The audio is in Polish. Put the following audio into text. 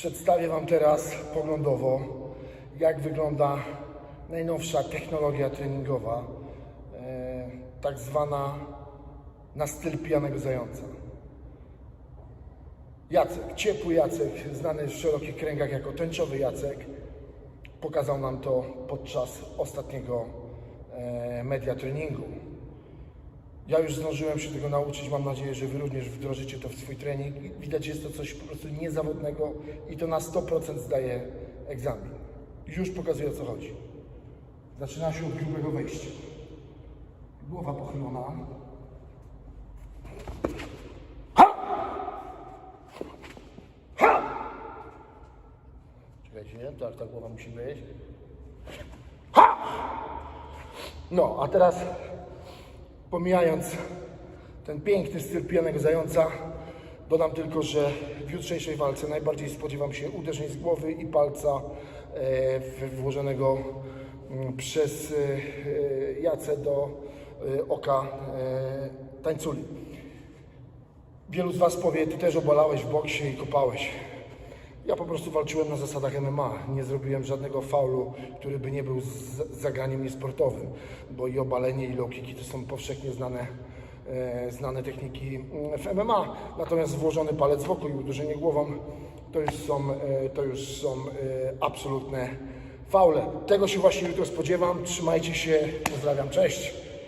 Przedstawię Wam teraz poglądowo, jak wygląda najnowsza technologia treningowa, e, tak zwana na styl pijanego zająca. Jacek, ciepły Jacek, znany w szerokich kręgach jako tęczowy Jacek, pokazał nam to podczas ostatniego e, media treningu. Ja już zdążyłem się tego nauczyć, mam nadzieję, że Wy również wdrożycie to w swój trening. Widać, jest to coś po prostu niezawodnego i to na 100% zdaje egzamin. Już pokazuję o co chodzi. Zaczyna się od grubego wejścia. Głowa pochylona. Czekajcie, nie? Tak, ta głowa musi być. No, a teraz pomijając ten piękny styl pijanego zająca, dodam tylko, że w jutrzejszej walce najbardziej spodziewam się uderzeń z głowy i palca e, włożonego mm, przez e, e, Jacę do oka tańculi. Wielu z Was powie, Ty też obalałeś w boksie i kopałeś. Ja po prostu walczyłem na zasadach MMA. Nie zrobiłem żadnego faulu, który by nie był zagraniem niesportowym, bo i obalenie, i low kicki to są powszechnie znane, e, znane techniki mm, w MMA. Natomiast włożony palec w oko i uderzenie głową to już są, e, to już są e, absolutne faule. Tego się właśnie jutro spodziewam. Trzymajcie się. Pozdrawiam. Cześć.